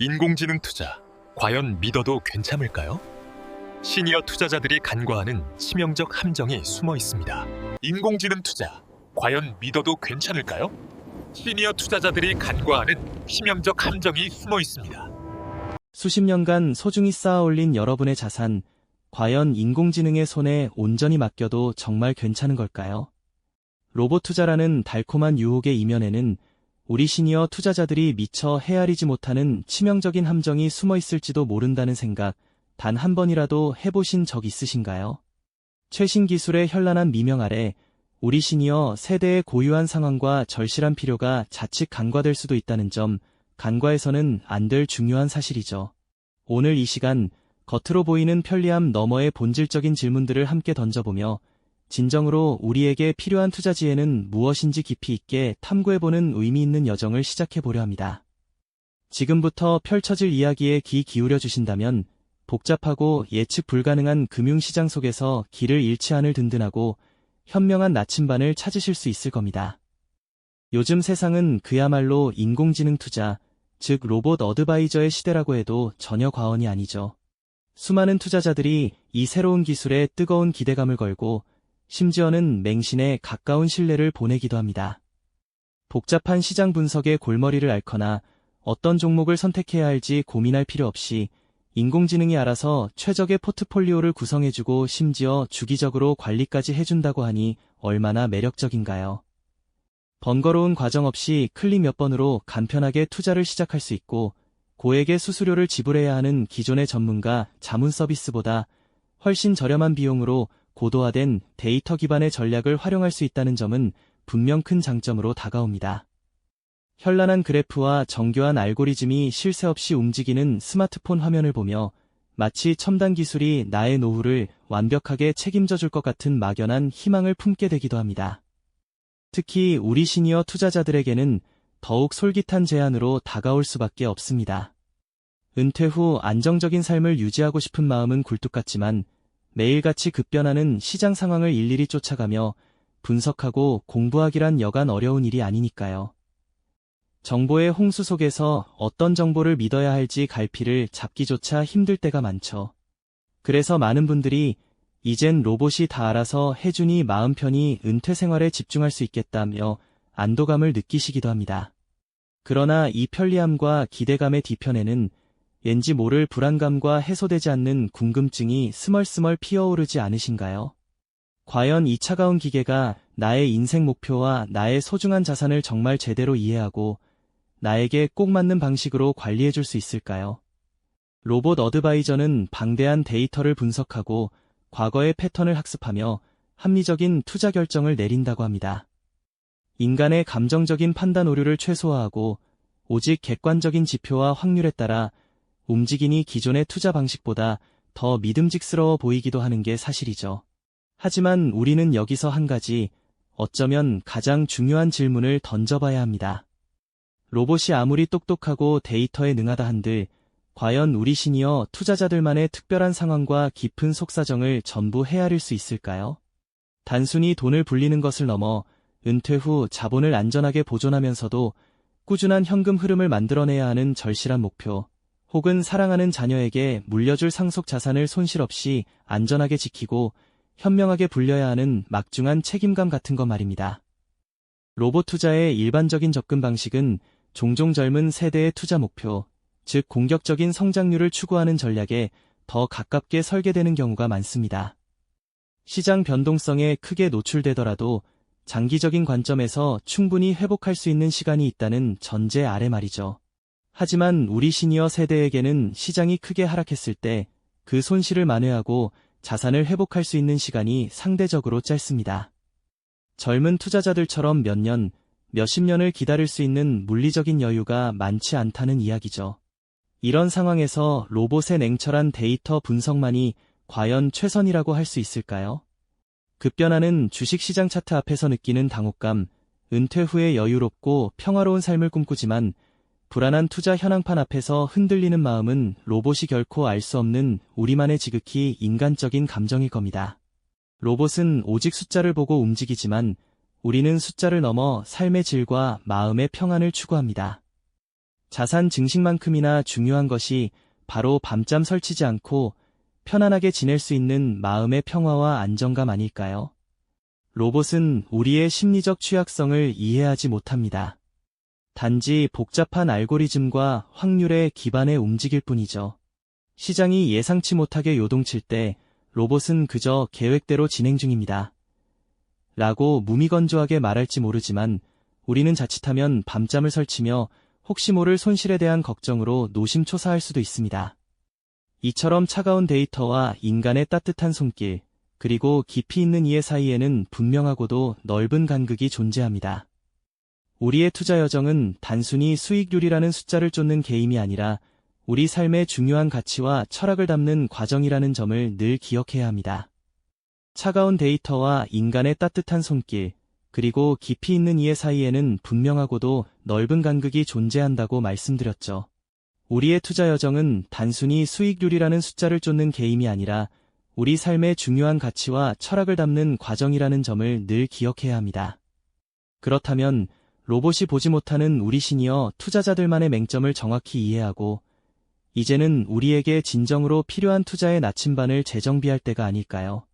인공지능 투자, 과연 믿어도 괜찮을까요? 시니어 투자자들이 간과하는 치명적 함정이 숨어 있습니다. 인공지능 투자, 과연 믿어도 괜찮을까요? 시니어 투자자들이 간과하는 치명적 함정이 숨어 있습니다. 수십 년간 소중히 쌓아 올린 여러분의 자산, 과연 인공지능의 손에 온전히 맡겨도 정말 괜찮은 걸까요? 로봇 투자라는 달콤한 유혹의 이면에는 우리 시니어 투자자들이 미처 헤아리지 못하는 치명적인 함정이 숨어 있을지도 모른다는 생각, 단 한 번이라도 해보신 적 있으신가요? 최신 기술의 현란한 미명 아래 우리 시니어 세대의 고유한 상황과 절실한 필요가 자칫 간과될 수도 있다는 점, 간과해서는 안 될 중요한 사실이죠. 오늘 이 시간 겉으로 보이는 편리함 너머의 본질적인 질문들을 함께 던져보며 진정으로 우리에게 필요한 투자지에는 무엇인지 깊이 있게 탐구해보는 의미 있는 여정을 시작해보려 합니다. 지금부터 펼쳐질 이야기에 귀 기울여 주신다면 복잡하고 예측 불가능한 금융시장 속에서 길을 잃지 않을 든든하고 현명한 나침반을 찾으실 수 있을 겁니다. 요즘 세상은 그야말로 인공지능 투자, 즉 로봇 어드바이저의 시대라고 해도 전혀 과언이 아니죠. 수많은 투자자들이 이 새로운 기술에 뜨거운 기대감을 걸고 심지어는 맹신에 가까운 신뢰를 보내기도 합니다. 복잡한 시장 분석의 골머리를 앓거나 어떤 종목을 선택해야 할지 고민할 필요 없이 인공지능이 알아서 최적의 포트폴리오를 구성해주고 심지어 주기적으로 관리까지 해준다고 하니 얼마나 매력적인가요? 번거로운 과정 없이 클릭 몇 번으로 간편하게 투자를 시작할 수 있고 고액의 수수료를 지불해야 하는 기존의 전문가 자문 서비스보다 훨씬 저렴한 비용으로 고도화된 데이터 기반의 전략을 활용할 수 있다는 점은 분명 큰 장점으로 다가옵니다. 현란한 그래프와 정교한 알고리즘이 쉴새 없이 움직이는 스마트폰 화면을 보며 마치 첨단 기술이 나의 노후를 완벽하게 책임져 줄 것 같은 막연한 희망을 품게 되기도 합니다. 특히 우리 시니어 투자자들에게는 더욱 솔깃한 제안으로 다가올 수밖에 없습니다. 은퇴 후 안정적인 삶을 유지하고 싶은 마음은 굴뚝 같지만 매일같이 급변하는 시장 상황을 일일이 쫓아가며 분석하고 공부하기란 여간 어려운 일이 아니니까요. 정보의 홍수 속에서 어떤 정보를 믿어야 할지 갈피를 잡기조차 힘들 때가 많죠. 그래서 많은 분들이 이젠 로봇이 다 알아서 해주니 마음 편히 은퇴 생활에 집중할 수 있겠다며 안도감을 느끼시기도 합니다. 그러나 이 편리함과 기대감의 뒤편에는 왠지 모를 불안감과 해소되지 않는 궁금증이 스멀스멀 피어오르지 않으신가요? 과연 이 차가운 기계가 나의 인생 목표와 나의 소중한 자산을 정말 제대로 이해하고 나에게 꼭 맞는 방식으로 관리해 줄 수 있을까요? 로봇 어드바이저는 방대한 데이터를 분석하고 과거의 패턴을 학습하며 합리적인 투자 결정을 내린다고 합니다. 인간의 감정적인 판단 오류를 최소화하고 오직 객관적인 지표와 확률에 따라 움직이니 기존의 투자 방식보다 더 믿음직스러워 보이기도 하는 게 사실이죠. 하지만 우리는 여기서 한 가지, 어쩌면 가장 중요한 질문을 던져봐야 합니다. 로봇이 아무리 똑똑하고 데이터에 능하다 한들, 과연 우리 시니어 투자자들만의 특별한 상황과 깊은 속사정을 전부 헤아릴 수 있을까요? 단순히 돈을 불리는 것을 넘어 은퇴 후 자본을 안전하게 보존하면서도 꾸준한 현금 흐름을 만들어내야 하는 절실한 목표, 혹은 사랑하는 자녀에게 물려줄 상속 자산을 손실 없이 안전하게 지키고 현명하게 불려야 하는 막중한 책임감 같은 것 말입니다. 로봇 투자의 일반적인 접근 방식은 종종 젊은 세대의 투자 목표, 즉 공격적인 성장률을 추구하는 전략에 더 가깝게 설계되는 경우가 많습니다. 시장 변동성에 크게 노출되더라도 장기적인 관점에서 충분히 회복할 수 있는 시간이 있다는 전제 아래 말이죠. 하지만 우리 시니어 세대에게는 시장이 크게 하락했을 때 그 손실을 만회하고 자산을 회복할 수 있는 시간이 상대적으로 짧습니다. 젊은 투자자들처럼 몇 년, 몇십 년을 기다릴 수 있는 물리적인 여유가 많지 않다는 이야기죠. 이런 상황에서 로봇의 냉철한 데이터 분석만이 과연 최선이라고 할 수 있을까요? 급변하는 주식시장 차트 앞에서 느끼는 당혹감, 은퇴 후에 여유롭고 평화로운 삶을 꿈꾸지만 불안한 투자 현황판 앞에서 흔들리는 마음은 로봇이 결코 알 수 없는 우리만의 지극히 인간적인 감정일 겁니다. 로봇은 오직 숫자를 보고 움직이지만 우리는 숫자를 넘어 삶의 질과 마음의 평안을 추구합니다. 자산 증식만큼이나 중요한 것이 바로 밤잠 설치지 않고 편안하게 지낼 수 있는 마음의 평화와 안정감 아닐까요? 로봇은 우리의 심리적 취약성을 이해하지 못합니다. 단지 복잡한 알고리즘과 확률에 기반해 움직일 뿐이죠. 시장이 예상치 못하게 요동칠 때 로봇은 그저 계획대로 진행 중입니다. 라고 무미건조하게 말할지 모르지만 우리는 자칫하면 밤잠을 설치며 혹시 모를 손실에 대한 걱정으로 노심초사할 수도 있습니다. 이처럼 차가운 데이터와 인간의 따뜻한 손길, 그리고 깊이 있는 이해 사이에는 분명하고도 넓은 간극이 존재합니다. 우리의 투자 여정은 단순히 수익률이라는 숫자를 쫓는 게임이 아니라 우리 삶의 중요한 가치와 철학을 담는 과정이라는 점을 늘 기억해야 합니다. 차가운 데이터와 인간의 따뜻한 손길, 그리고 깊이 있는 이해 사이에는 분명하고도 넓은 간극이 존재한다고 말씀드렸죠. 우리의 투자 여정은 단순히 수익률이라는 숫자를 쫓는 게임이 아니라 우리 삶의 중요한 가치와 철학을 담는 과정이라는 점을 늘 기억해야 합니다. 그렇다면 로봇이 보지 못하는 우리 시니어 투자자들만의 맹점을 정확히 이해하고 이제는 우리에게 진정으로 필요한 투자의 나침반을 재정비할 때가 아닐까요?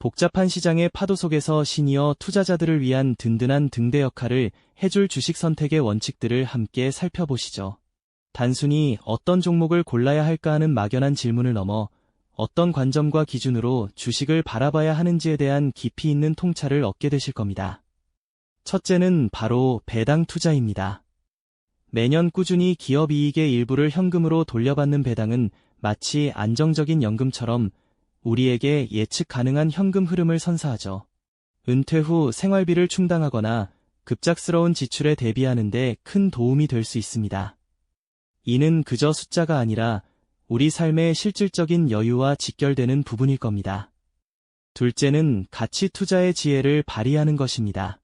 복잡한 시장의 파도 속에서 시니어 투자자들을 위한 든든한 등대 역할을 해줄 주식 선택의 원칙들을 함께 살펴보시죠. 단순히 어떤 종목을 골라야 할까 하는 막연한 질문을 넘어 어떤 관점과 기준으로 주식을 바라봐야 하는지에 대한 깊이 있는 통찰을 얻게 되실 겁니다. 첫째는 바로 배당 투자입니다. 매년 꾸준히 기업 이익의 일부를 현금으로 돌려받는 배당은 마치 안정적인 연금처럼 우리에게 예측 가능한 현금 흐름을 선사하죠. 은퇴 후 생활비를 충당하거나 급작스러운 지출에 대비하는데 큰 도움이 될 수 있습니다. 이는 그저 숫자가 아니라 우리 삶의 실질적인 여유와 직결되는 부분일 겁니다. 둘째는 가치 투자의 지혜를 발휘하는 것입니다.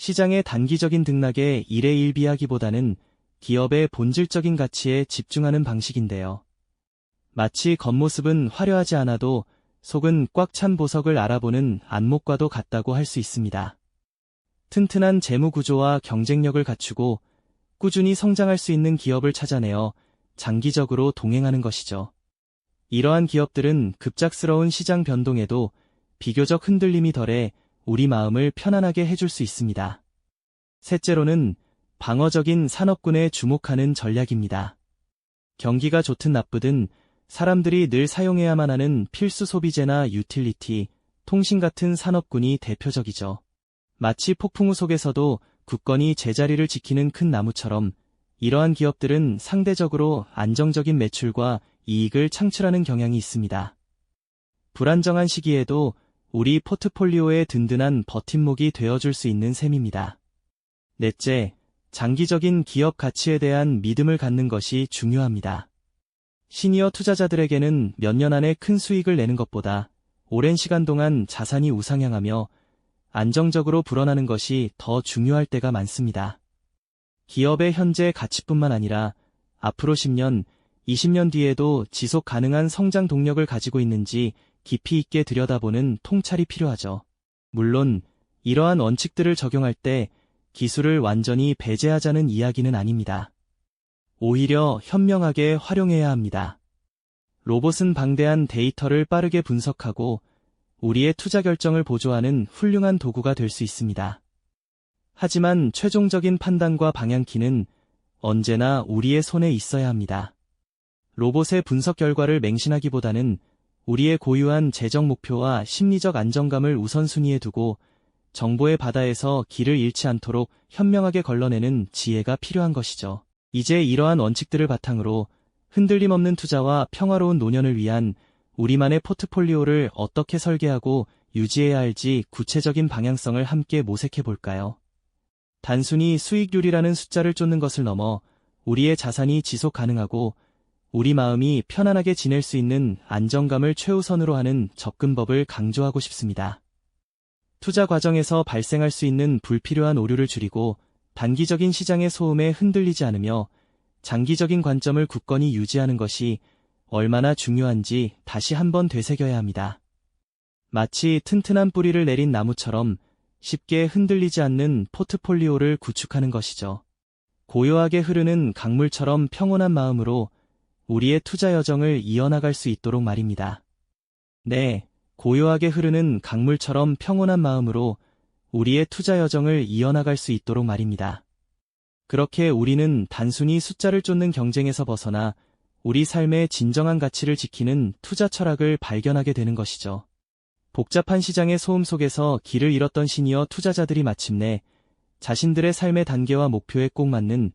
시장의 단기적인 등락에 일회일비하기보다는 기업의 본질적인 가치에 집중하는 방식인데요. 마치 겉모습은 화려하지 않아도 속은 꽉 찬 보석을 알아보는 안목과도 같다고 할 수 있습니다. 튼튼한 재무 구조와 경쟁력을 갖추고 꾸준히 성장할 수 있는 기업을 찾아내어 장기적으로 동행하는 것이죠. 이러한 기업들은 급작스러운 시장 변동에도 비교적 흔들림이 덜해 우리 마음을 편안하게 해줄 수 있습니다. 셋째로는 방어적인 산업군에 주목하는 전략입니다. 경기가 좋든 나쁘든 사람들이 늘 사용해야만 하는 필수 소비재나 유틸리티, 통신 같은 산업군이 대표적이죠. 마치 폭풍우 속에서도 굳건히 제자리를 지키는 큰 나무처럼 이러한 기업들은 상대적으로 안정적인 매출과 이익을 창출하는 경향이 있습니다. 불안정한 시기에도 우리 포트폴리오의 든든한 버팀목이 되어줄 수 있는 셈입니다. 넷째, 장기적인 기업 가치에 대한 믿음을 갖는 것이 중요합니다. 시니어 투자자들에게는 몇 년 안에 큰 수익을 내는 것보다 오랜 시간 동안 자산이 우상향하며 안정적으로 불어나는 것이 더 중요할 때가 많습니다. 기업의 현재 가치뿐만 아니라 앞으로 10년, 20년 뒤에도 지속 가능한 성장 동력을 가지고 있는지 깊이 있게 들여다보는 통찰이 필요하죠. 물론 이러한 원칙들을 적용할 때 기술을 완전히 배제하자는 이야기는 아닙니다. 오히려 현명하게 활용해야 합니다. 로봇은 방대한 데이터를 빠르게 분석하고 우리의 투자 결정을 보조하는 훌륭한 도구가 될 수 있습니다. 하지만 최종적인 판단과 방향키는 언제나 우리의 손에 있어야 합니다. 로봇의 분석 결과를 맹신하기보다는 우리의 고유한 재정 목표와 심리적 안정감을 우선순위에 두고 정보의 바다에서 길을 잃지 않도록 현명하게 걸러내는 지혜가 필요한 것이죠. 이제 이러한 원칙들을 바탕으로 흔들림 없는 투자와 평화로운 노년을 위한 우리만의 포트폴리오를 어떻게 설계하고 유지해야 할지 구체적인 방향성을 함께 모색해 볼까요? 단순히 수익률이라는 숫자를 쫓는 것을 넘어 우리의 자산이 지속 가능하고 우리 마음이 편안하게 지낼 수 있는 안정감을 최우선으로 하는 접근법을 강조하고 싶습니다. 투자 과정에서 발생할 수 있는 불필요한 오류를 줄이고 단기적인 시장의 소음에 흔들리지 않으며 장기적인 관점을 굳건히 유지하는 것이 얼마나 중요한지 다시 한번 되새겨야 합니다. 마치 튼튼한 뿌리를 내린 나무처럼 쉽게 흔들리지 않는 포트폴리오를 구축하는 것이죠. 고요하게 흐르는 강물처럼 평온한 마음으로 우리의 투자 여정을 이어나갈 수 있도록 말입니다. 네, 고요하게 흐르는 강물처럼 평온한 마음으로 우리의 투자 여정을 이어나갈 수 있도록 말입니다. 그렇게 우리는 단순히 숫자를 쫓는 경쟁에서 벗어나 우리 삶의 진정한 가치를 지키는 투자 철학을 발견하게 되는 것이죠. 복잡한 시장의 소음 속에서 길을 잃었던 시니어 투자자들이 마침내 자신들의 삶의 단계와 목표에 꼭 맞는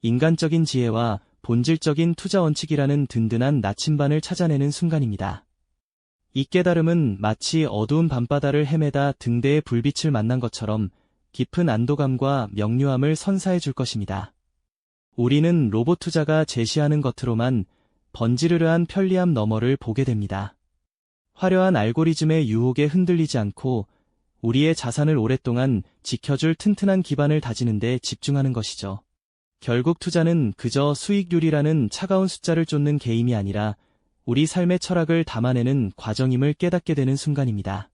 인간적인 지혜와 본질적인 투자 원칙이라는 든든한 나침반을 찾아내는 순간입니다. 이 깨달음은 마치 어두운 밤바다를 헤매다 등대의 불빛을 만난 것처럼 깊은 안도감과 명료함을 선사해 줄 것입니다. 우리는 로봇 투자가 제시하는 겉으로만 번지르르한 편리함 너머를 보게 됩니다. 화려한 알고리즘의 유혹에 흔들리지 않고 우리의 자산을 오랫동안 지켜줄 튼튼한 기반을 다지는 데 집중하는 것이죠. 결국 투자는 그저 수익률이라는 차가운 숫자를 쫓는 게임이 아니라 우리 삶의 철학을 담아내는 과정임을 깨닫게 되는 순간입니다.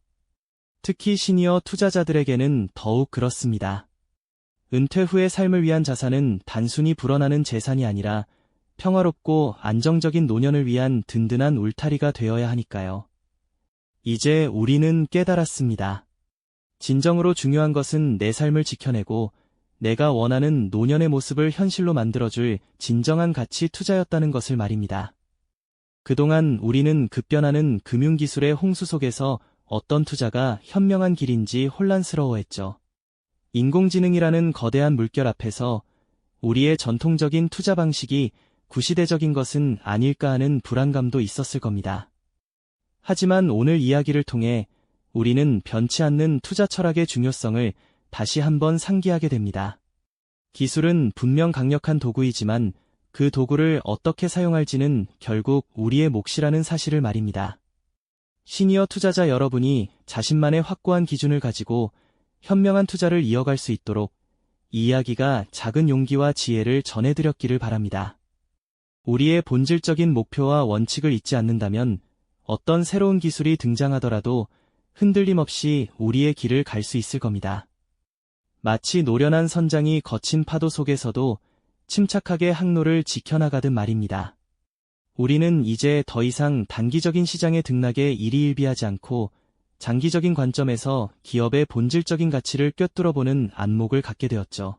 특히 시니어 투자자들에게는 더욱 그렇습니다. 은퇴 후의 삶을 위한 자산은 단순히 불어나는 재산이 아니라 평화롭고 안정적인 노년을 위한 든든한 울타리가 되어야 하니까요. 이제 우리는 깨달았습니다. 진정으로 중요한 것은 내 삶을 지켜내고 내가 원하는 노년의 모습을 현실로 만들어줄 진정한 가치 투자였다는 것을 말입니다. 그동안 우리는 급변하는 금융기술의 홍수 속에서 어떤 투자가 현명한 길인지 혼란스러워했죠. 인공지능이라는 거대한 물결 앞에서 우리의 전통적인 투자 방식이 구시대적인 것은 아닐까 하는 불안감도 있었을 겁니다. 하지만 오늘 이야기를 통해 우리는 변치 않는 투자 철학의 중요성을 다시 한번 상기하게 됩니다. 기술은 분명 강력한 도구이지만 그 도구를 어떻게 사용할지는 결국 우리의 몫이라는 사실을 말입니다. 시니어 투자자 여러분이 자신만의 확고한 기준을 가지고 현명한 투자를 이어갈 수 있도록 이 이야기가 작은 용기와 지혜를 전해드렸기를 바랍니다. 우리의 본질적인 목표와 원칙을 잊지 않는다면 어떤 새로운 기술이 등장하더라도 흔들림 없이 우리의 길을 갈 수 있을 겁니다. 마치 노련한 선장이 거친 파도 속에서도 침착하게 항로를 지켜나가듯 말입니다. 우리는 이제 더 이상 단기적인 시장의 등락에 일희일비하지 않고 장기적인 관점에서 기업의 본질적인 가치를 꿰뚫어보는 안목을 갖게 되었죠.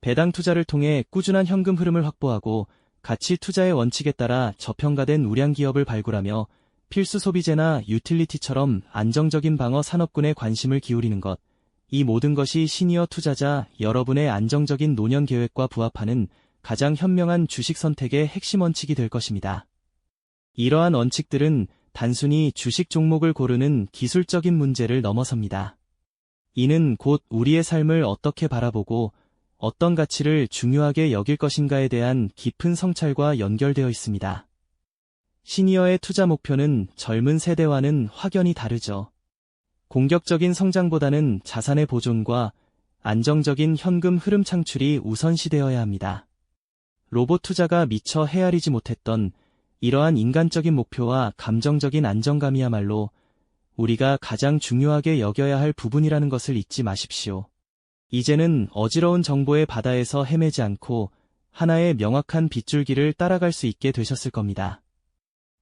배당 투자를 통해 꾸준한 현금 흐름을 확보하고 가치 투자의 원칙에 따라 저평가된 우량 기업을 발굴하며 필수 소비재나 유틸리티처럼 안정적인 방어 산업군에 관심을 기울이는 것. 이 모든 것이 시니어 투자자 여러분의 안정적인 노년 계획과 부합하는 가장 현명한 주식 선택의 핵심 원칙이 될 것입니다. 이러한 원칙들은 단순히 주식 종목을 고르는 기술적인 문제를 넘어섭니다. 이는 곧 우리의 삶을 어떻게 바라보고 어떤 가치를 중요하게 여길 것인가에 대한 깊은 성찰과 연결되어 있습니다. 시니어의 투자 목표는 젊은 세대와는 확연히 다르죠. 공격적인 성장보다는 자산의 보존과 안정적인 현금 흐름 창출이 우선시되어야 합니다. 로봇 투자가 미처 헤아리지 못했던 이러한 인간적인 목표와 감정적인 안정감이야말로 우리가 가장 중요하게 여겨야 할 부분이라는 것을 잊지 마십시오. 이제는 어지러운 정보의 바다에서 헤매지 않고 하나의 명확한 빗줄기를 따라갈 수 있게 되셨을 겁니다.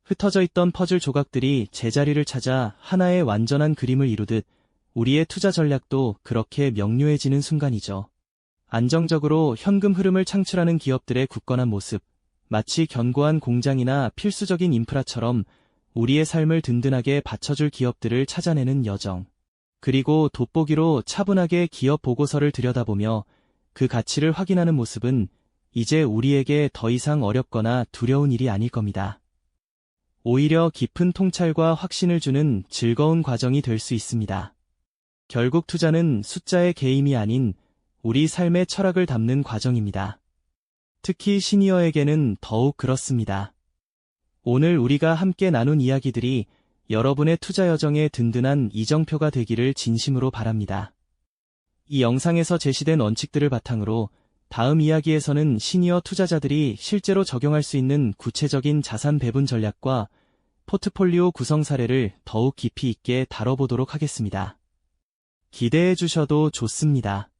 흩어져 있던 퍼즐 조각들이 제자리를 찾아 하나의 완전한 그림을 이루듯 우리의 투자 전략도 그렇게 명료해지는 순간이죠. 안정적으로 현금 흐름을 창출하는 기업들의 굳건한 모습, 마치 견고한 공장이나 필수적인 인프라처럼 우리의 삶을 든든하게 받쳐줄 기업들을 찾아내는 여정. 그리고 돋보기로 차분하게 기업 보고서를 들여다보며 그 가치를 확인하는 모습은 이제 우리에게 더 이상 어렵거나 두려운 일이 아닐 겁니다. 오히려 깊은 통찰과 확신을 주는 즐거운 과정이 될 수 있습니다. 결국 투자는 숫자의 게임이 아닌 우리 삶의 철학을 담는 과정입니다. 특히 시니어에게는 더욱 그렇습니다. 오늘 우리가 함께 나눈 이야기들이 여러분의 투자 여정에 든든한 이정표가 되기를 진심으로 바랍니다. 이 영상에서 제시된 원칙들을 바탕으로 다음 이야기에서는 시니어 투자자들이 실제로 적용할 수 있는 구체적인 자산 배분 전략과 포트폴리오 구성 사례를 더욱 깊이 있게 다뤄보도록 하겠습니다. 기대해 주셔도 좋습니다.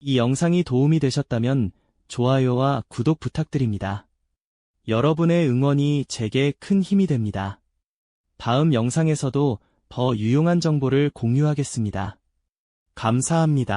이 영상이 도움이 되셨다면 좋아요와 구독 부탁드립니다. 여러분의 응원이 제게 큰 힘이 됩니다. 다음 영상에서도 더 유용한 정보를 공유하겠습니다. 감사합니다.